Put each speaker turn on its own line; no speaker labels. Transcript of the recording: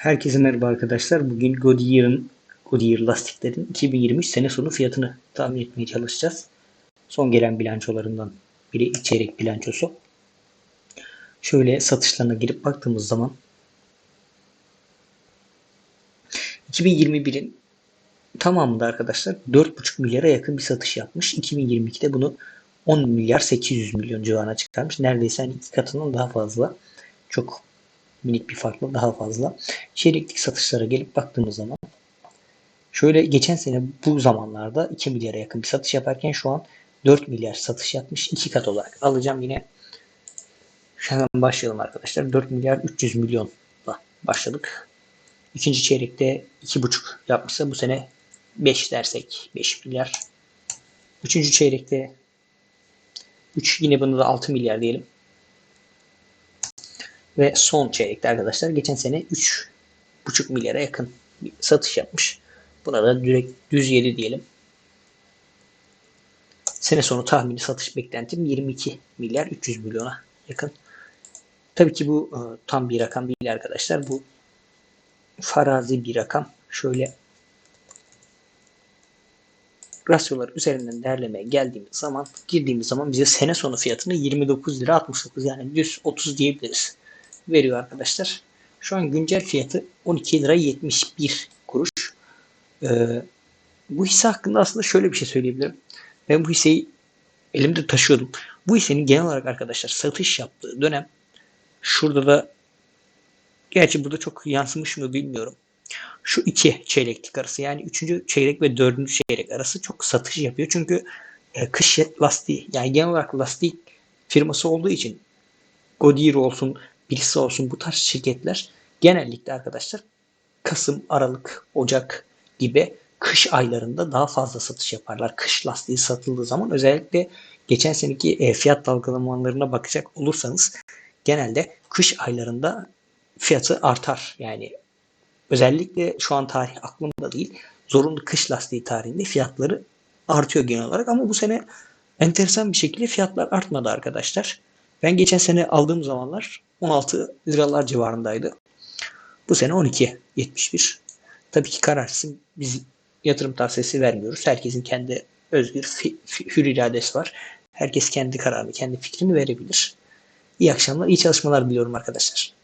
Herkese merhaba arkadaşlar. Bugün Goodyear'ın Goodyear lastiklerin 2023 sene sonu fiyatını tahmin etmeye çalışacağız. Son gelen bilançolarından biri ilk çeyrek bilançosu. Şöyle satışlarına girip baktığımız zaman 2021'in tamamında arkadaşlar 4,5 milyara yakın bir satış yapmış. 2022'de bunu 10 milyar 800 milyon civarına çıkarmış. Neredeyse hani iki katından daha fazla. Çok minik bir farkla daha fazla. Çeyreklik satışlara gelip baktığımız zaman şöyle geçen sene bu zamanlarda 2 milyara yakın bir satış yaparken şu an 4 milyar satış yapmış. iki kat olarak alacağım yine. Hemen başlayalım arkadaşlar. 4 milyar 300 milyonla başladık. İkinci çeyrekte 2,5 yapmışsa bu sene 5 dersek 5 milyar. Üçüncü çeyrekte 3 yine bunu da 6 milyar diyelim. Ve son çeyrekte arkadaşlar geçen sene 3,5 milyara yakın bir satış yapmış. Buna da direkt düz 7 diyelim. Sene sonu tahmini satış beklentim 22 milyar 300 milyona yakın. Tabii ki bu e, tam bir rakam değil arkadaşlar. Bu farazi bir rakam. Şöyle rasyolar üzerinden değerlemeye geldiğimiz zaman girdiğimiz zaman bize sene sonu fiyatını 29 lira 69 yani düz 30 diyebiliriz veriyor arkadaşlar. Şu an güncel fiyatı 12 lira 71 kuruş. Ee, bu hisse hakkında aslında şöyle bir şey söyleyebilirim. Ben bu hisseyi elimde taşıyordum. Bu hissenin genel olarak arkadaşlar satış yaptığı dönem şurada da gerçi burada çok yansımış mı bilmiyorum. Şu iki çeyreklik arası yani üçüncü çeyrek ve dördüncü çeyrek arası çok satış yapıyor. Çünkü e, kış lastiği yani genel olarak lastik firması olduğu için Goodyear olsun, birisi olsun bu tarz şirketler genellikle arkadaşlar Kasım, Aralık, Ocak gibi kış aylarında daha fazla satış yaparlar. Kış lastiği satıldığı zaman özellikle geçen seneki e, fiyat dalgalamalarına bakacak olursanız genelde kış aylarında fiyatı artar. Yani özellikle şu an tarih aklımda değil. Zorunlu kış lastiği tarihinde fiyatları artıyor genel olarak ama bu sene enteresan bir şekilde fiyatlar artmadı arkadaşlar. Ben geçen sene aldığım zamanlar 16 liralar civarındaydı. Bu sene 12.71. Tabii ki kararsız. Biz yatırım tavsiyesi vermiyoruz. Herkesin kendi özgür hür iradesi var. Herkes kendi kararını, kendi fikrini verebilir. İyi akşamlar, iyi çalışmalar diliyorum arkadaşlar.